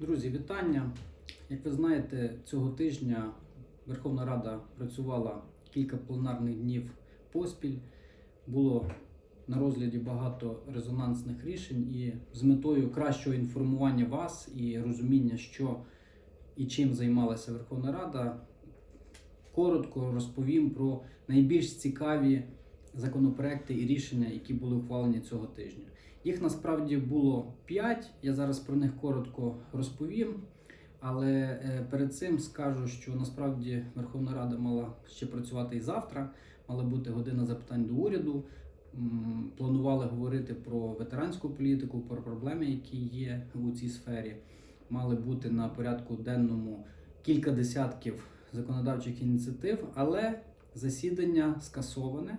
Друзі, вітання. Як ви знаєте, цього тижня Верховна Рада працювала кілька пленарних днів поспіль. Було на розгляді багато резонансних рішень і з метою кращого інформування вас і розуміння, що і чим займалася Верховна Рада, коротко розповім про найбільш цікаві законопроекти і рішення, які були ухвалені цього тижня. Їх насправді було 5, Я зараз про них коротко розповім. Але е, перед цим скажу, що насправді Верховна Рада мала ще працювати і завтра. Мала бути година запитань до уряду. Планували говорити про ветеранську політику, про проблеми, які є у цій сфері. Мали бути на порядку денному кілька десятків законодавчих ініціатив, але засідання скасоване.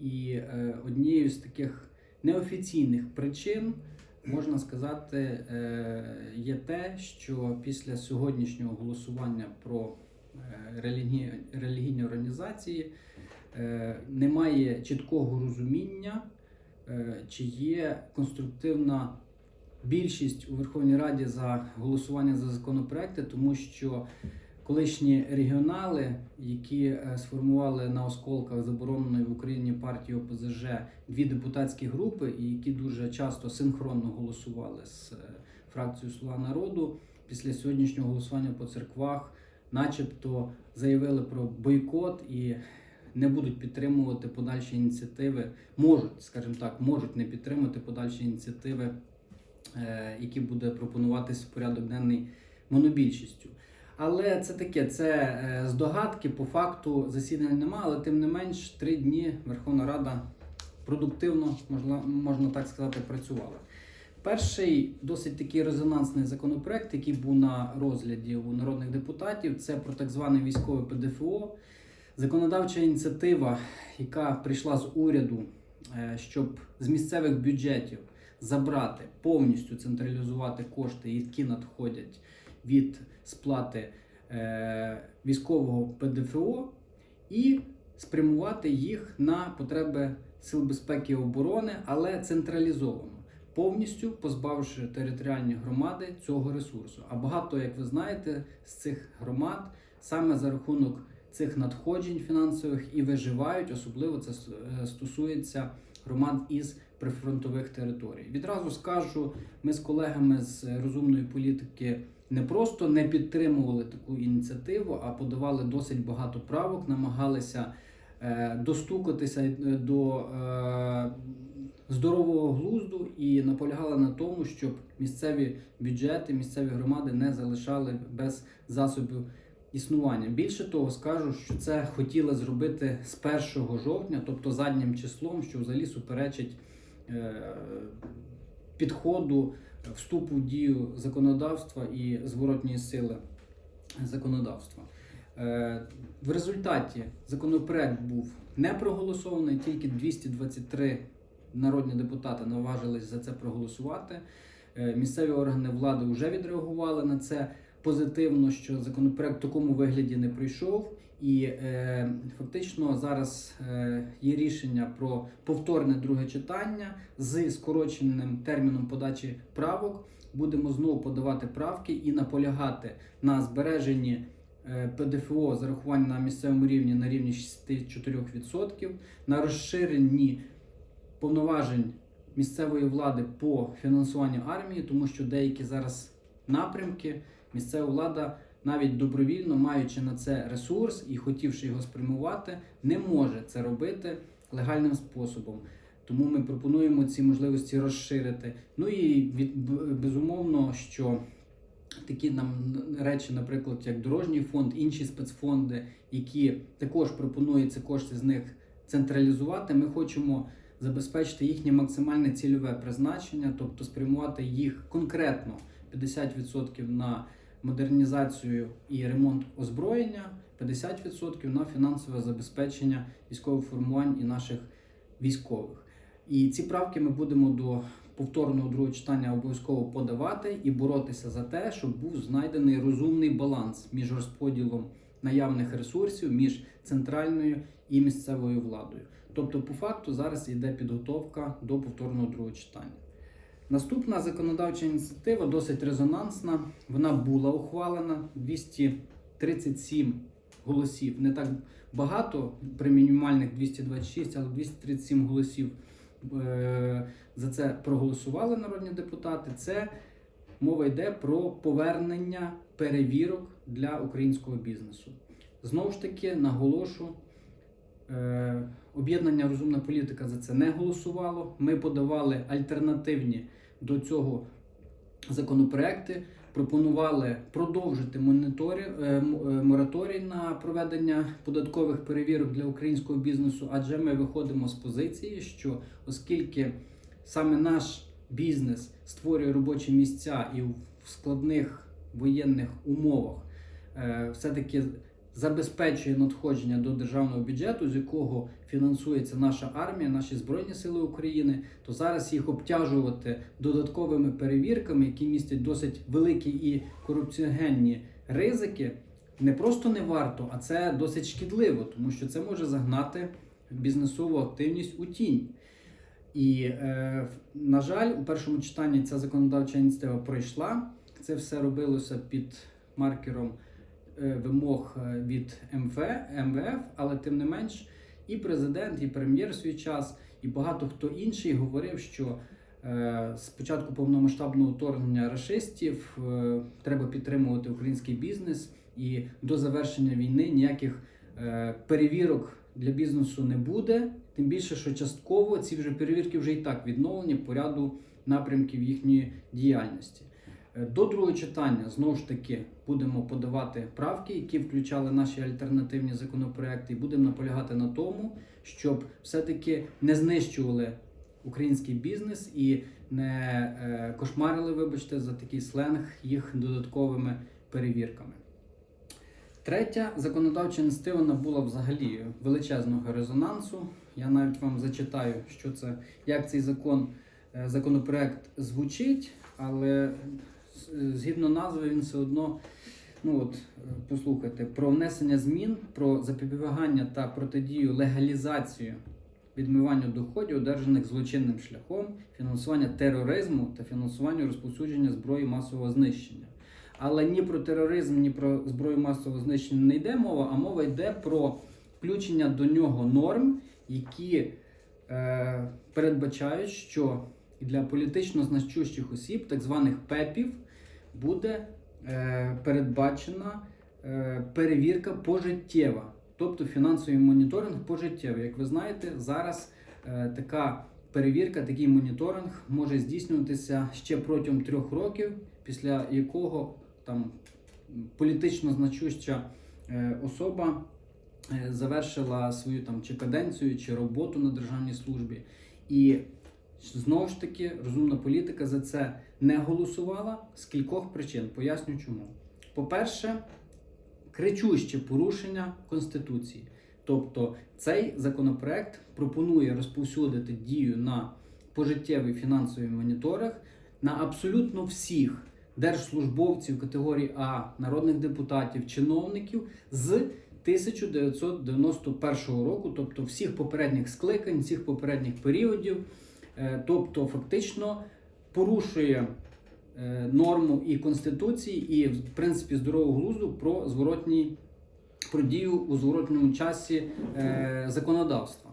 І е, однією з таких неофіційних причин можна сказати е, є те, що після сьогоднішнього голосування про е, релігійні, релігійні організації немає чіткого розуміння, чи є конструктивна більшість у Верховній Раді за голосування за законопроекти, тому що колишні регіонали, які е, сформували на осколках забороненої в Україні партії ОПЗЖ дві депутатські групи, і які дуже часто синхронно голосували з е, фракцією Слуга народу, після сьогоднішнього голосування по церквах, начебто заявили про бойкот і не будуть підтримувати подальші ініціативи, можуть, скажімо так, можуть не підтримати подальші ініціативи, е, які буде пропонуватись в порядок денний монобільшістю. Але це таке, це е, здогадки, по факту засідання немає, але тим не менш, три дні Верховна Рада продуктивно, можна, можна так сказати, працювала. Перший досить такий резонансний законопроект, який був на розгляді у народних депутатів, це про так зване військове ПДФО. Законодавча ініціатива, яка прийшла з уряду, е, щоб з місцевих бюджетів забрати повністю централізувати кошти, які надходять від сплати е, військового ПДФО, і спрямувати їх на потреби сил безпеки і оборони, але централізовано, повністю позбавивши територіальні громади цього ресурсу. А багато, як ви знаєте, з цих громад саме за рахунок цих надходжень фінансових і виживають, особливо це е, стосується громад із прифронтових територій. Відразу скажу, ми з колегами з розумної політики не просто не підтримували таку ініціативу, а подавали досить багато правок, намагалися е, достукатися е, до е, здорового глузду і наполягали на тому, щоб місцеві бюджети, місцеві громади не залишали без засобів існування. Більше того, скажу, що це хотіли зробити з 1 жовтня, тобто заднім числом, що взагалі суперечить підходу вступу в дію законодавства і зворотньої сили законодавства. Е, В результаті законопроект був не проголосований, тільки 223 народні депутати наважились за це проголосувати. Е, Місцеві органи влади вже відреагували на це позитивно, що законопроект в такому вигляді не пройшов, і е, фактично зараз е, є рішення про повторне друге читання з скороченим терміном подачі правок. Будемо знову подавати правки і наполягати на збереженні е, ПДФО зарахування на місцевому рівні на рівні 64%, на розширенні повноважень місцевої влади по фінансуванню армії, тому що деякі зараз напрямки місцева влада, навіть добровільно маючи на це ресурс і хотівши його спрямувати, не може це робити легальним способом. Тому ми пропонуємо ці можливості розширити. Ну і від безумовно, що такі нам речі, наприклад, як дорожній фонд, інші спецфонди, які також пропонується кошти з них централізувати. Ми хочемо забезпечити їхнє максимальне цільове призначення, тобто спрямувати їх конкретно 50% на модернізацію і ремонт озброєння, 50% на фінансове забезпечення військових формувань і наших військових. І ці правки ми будемо до повторного другого читання обов'язково подавати і боротися за те, щоб був знайдений розумний баланс між розподілом наявних ресурсів між центральною і місцевою владою. Тобто, по факту, зараз йде підготовка до повторного другого читання. Наступна законодавча ініціатива досить резонансна. Вона була ухвалена 237 голосів. Не так багато при мінімальних 226, але 237 голосів е, за це проголосували народні депутати. Це мова йде про повернення перевірок для українського бізнесу. Знову ж таки, наголошу. Е, Об'єднання Розумна політика за це не голосувало. Ми подавали альтернативні до цього законопроекти. Пропонували продовжити моніторі, е, е, мораторій на проведення податкових перевірок для українського бізнесу, адже ми виходимо з позиції, що оскільки саме наш бізнес створює робочі місця і в складних воєнних умовах е, все-таки забезпечує надходження до державного бюджету, з якого фінансується наша армія, наші збройні сили України, то зараз їх обтяжувати додатковими перевірками, які містять досить великі і корупціогенні ризики, не просто не варто, а це досить шкідливо, тому що це може загнати бізнесову активність у тінь. І, е, на жаль, у першому читанні ця законодавча ініціатива пройшла. Це все робилося під маркером вимог е, від МВФ, але тим не менш, і президент, і прем'єр в свій час, і багато хто інший говорив, що е, з початку повномасштабного вторгнення рашистів е, треба підтримувати український бізнес, і до завершення війни ніяких е, перевірок для бізнесу не буде. Тим більше, що частково ці вже перевірки вже і так відновлені по ряду напрямків їхньої діяльності. Е, До другого читання знову ж таки будемо подавати правки, які включали наші альтернативні законопроекти, і будемо наполягати на тому, щоб все-таки не знищували український бізнес і не е, кошмарили, вибачте, за такий сленг їх додатковими перевірками. Третя законодавча ініціатива набула взагалі величезного резонансу. Я навіть вам зачитаю, що це, як цей закон, е, законопроект звучить, але згідно назви він все одно. Ну от е, послухайте про внесення змін про запобігання та протидію легалізацію відмиванню доходів, одержаних злочинним шляхом, фінансування тероризму та фінансуванню розповсюдження зброї масового знищення. Але ні про тероризм, ні про зброю масового знищення не йде мова, а мова йде про включення до нього норм, які е, передбачають, що для політично значущих осіб, так званих ПЕПів, буде е, передбачена е, перевірка пожиттєва, тобто фінансовий моніторинг пожиттєвий. Як ви знаєте, зараз е, така перевірка, такий моніторинг може здійснюватися ще протягом трьох років, після якого там політично значуща особа завершила свою там чи каденцію, чи роботу на державній службі. І знову ж таки розумна політика за це не голосувала з кількох причин. Поясню чому. По-перше, кричуще порушення Конституції. Тобто цей законопроект пропонує розповсюдити дію на пожиттєвий фінансовий моніторинг на абсолютно всіх держслужбовців категорії А, народних депутатів, чиновників з 1991 року, тобто всіх попередніх скликань, всіх попередніх періодів, тобто фактично порушує е, норму і конституції, і в принципі здорового глузду про зворотній про дію у зворотньому часі е, законодавства.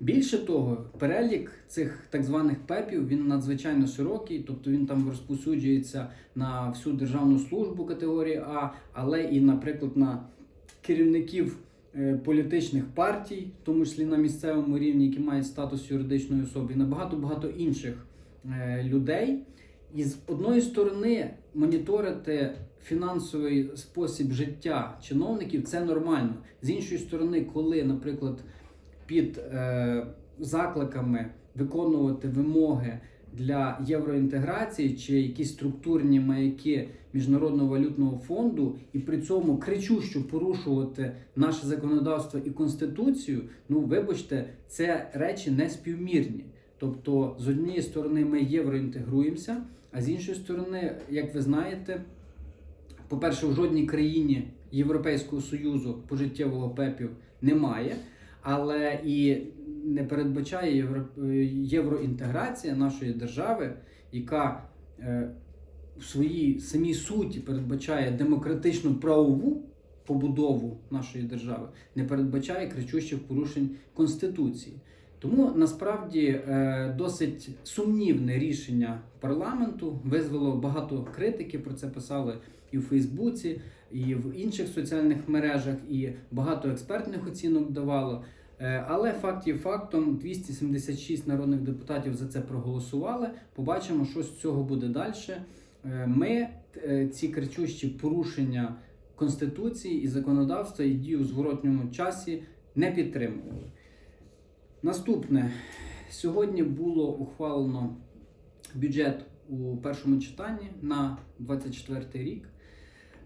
Більше того, перелік цих так званих ПЕПів він надзвичайно широкий, тобто він там розповсюджується на всю державну службу категорії А, але і, наприклад, на керівників е, політичних партій, в тому числі на місцевому рівні, які мають статус юридичної особи, і на багато багато інших е, людей. І з одної сторони моніторити фінансовий спосіб життя чиновників це нормально. З іншої сторони, коли, наприклад, під е, закликами виконувати вимоги для євроінтеграції чи якісь структурні маяки Міжнародного валютного фонду, і при цьому кричущо порушувати наше законодавство і конституцію, ну вибачте, це речі не співмірні. Тобто, з однієї сторони, ми євроінтегруємося, а з іншої сторони, як ви знаєте, по-перше, в жодній країні Європейського Союзу пожиттєвого ПЕПів немає, але і не передбачає євро- е, євроінтеграція нашої держави яка е, в своїй самій суті передбачає демократичну правову побудову нашої держави, не передбачає кричущих порушень Конституції. Тому насправді е, досить сумнівне рішення парламенту визвало багато критики. Про це писали і в Фейсбуці, і в інших соціальних мережах, і багато експертних оцінок давало. Е, Але факт є фактом: 276 народних депутатів за це проголосували. Побачимо, що з цього буде далі. Ми е, ці кричущі порушення конституції і законодавства і дію у зворотньому часі не підтримували. Наступне сьогодні було ухвалено бюджет у першому читанні на 24 рік.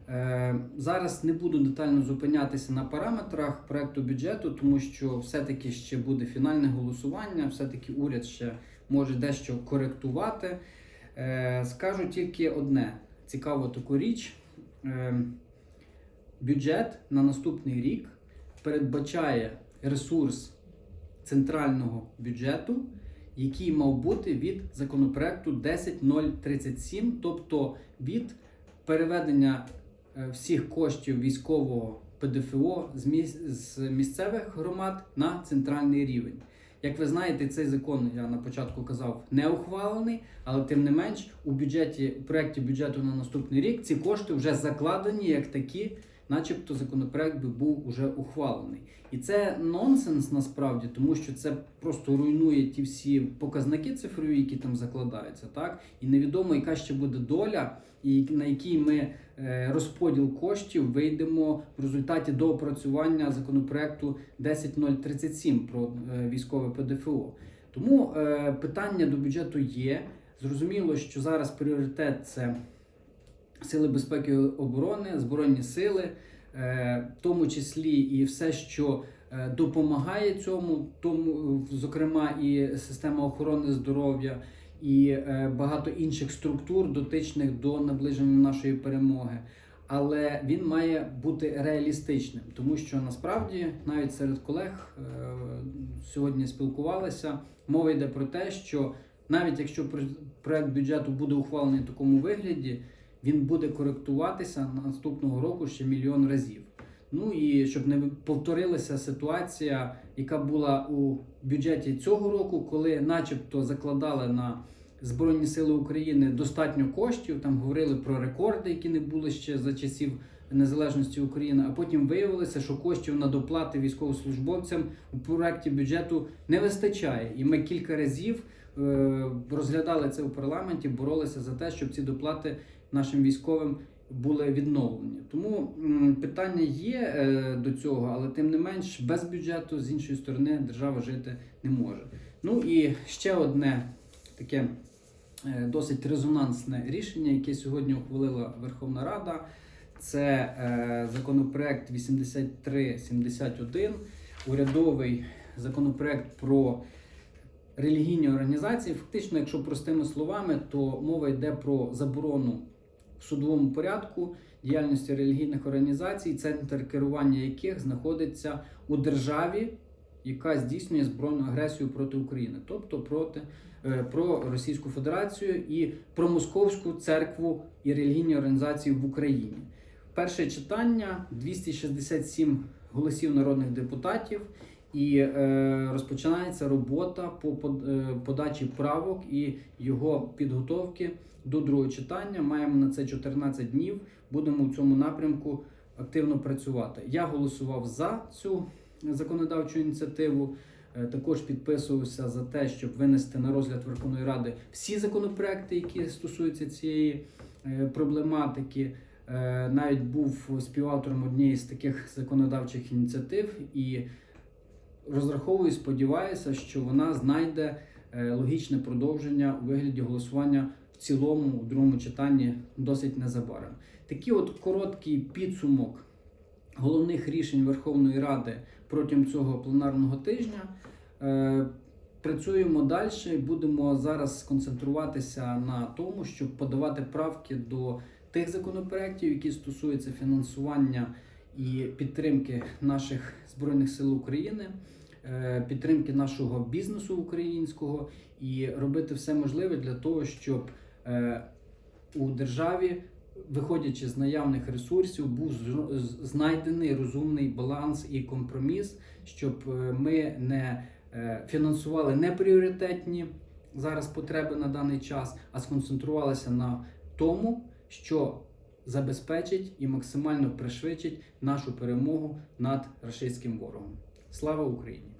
Е, Зараз не буду детально зупинятися на параметрах проекту бюджету, тому що все-таки ще буде фінальне голосування, все-таки уряд ще може дещо коректувати. Е, Скажу тільки одне: цікаву таку річ. Е, Бюджет на наступний рік передбачає ресурс центрального бюджету, який мав бути від законопроекту 10037, тобто від переведення всіх коштів військового ПДФО з міс- з місцевих громад на центральний рівень. Як ви знаєте, цей закон я на початку казав не ухвалений, але тим не менш у бюджеті у проєкті бюджету на наступний рік ці кошти вже закладені як такі, начебто законопроект би був уже ухвалений. І це нонсенс насправді, тому що це просто руйнує ті всі показники цифрові, які там закладаються, так і невідомо, яка ще буде доля, і на який ми е, розподіл коштів вийдемо в результаті доопрацювання законопроекту 10037 про е, військове ПДФО. Тому е, питання до бюджету є. Зрозуміло, що зараз пріоритет це сили безпеки і оборони, збройні сили, е, в тому числі і все, що е, допомагає цьому, тому, зокрема, і система охорони здоров'я, і е, багато інших структур, дотичних до наближення нашої перемоги. Але він має бути реалістичним, тому що насправді навіть серед колег сьогодні спілкувалися. Мова йде про те, що навіть якщо проект бюджету буде ухвалений в такому вигляді, він буде коректуватися наступного року ще мільйон разів. Ну і щоб не повторилася ситуація, яка була у бюджеті цього року, коли, начебто, закладали на Збройні Сили України достатньо коштів, там говорили про рекорди, які не були ще за часів незалежності України. А потім виявилося, що коштів на доплати військовослужбовцям у проекті бюджету не вистачає. І ми кілька разів розглядали це у парламенті, боролися за те, щоб ці доплати нашим військовим були відновлені. Тому питання є е, до цього, але тим не менш, без бюджету з іншої сторони держава жити не може. Ну і ще одне таке е, досить резонансне рішення, яке сьогодні ухвалила Верховна Рада. Це е, законопроект 8371, урядовий законопроект про релігійні організації. Фактично, якщо простими словами, то мова йде про заборону в судовому порядку діяльності релігійних організацій, центр керування яких знаходиться у державі, яка здійснює збройну агресію проти України, тобто проти е, про Російську Федерацію і про Московську церкву і релігійні організації в Україні. Перше читання 267 голосів народних депутатів. І е, розпочинається робота по е, подачі правок і його підготовки до другого читання. Маємо на це 14 днів. Будемо в цьому напрямку активно працювати. Я голосував за цю законодавчу ініціативу. Е, Також підписувався за те, щоб винести на розгляд Верховної Ради всі законопроекти, які стосуються цієї е, проблематики. Навіть був співавтором однієї з таких законодавчих ініціатив і розраховую, сподіваюся, що вона знайде е, логічне продовження у вигляді голосування в цілому у другому читанні досить незабаром. Такий от короткий підсумок головних рішень Верховної Ради протягом цього пленарного тижня. Е, Працюємо далі. Будемо зараз сконцентруватися на тому, щоб подавати правки до тих законопроєктів, які стосуються фінансування і підтримки наших збройних сил України. Е, підтримки нашого бізнесу українського і робити все можливе для того, щоб е, у державі, виходячи з наявних ресурсів, був знайдений розумний баланс і компроміс, щоб е, ми не фінансували непріоритетні зараз потреби на даний час, а сконцентрувалися на тому, що забезпечить і максимально пришвидшить нашу перемогу над рашистським ворогом. Слава Україні!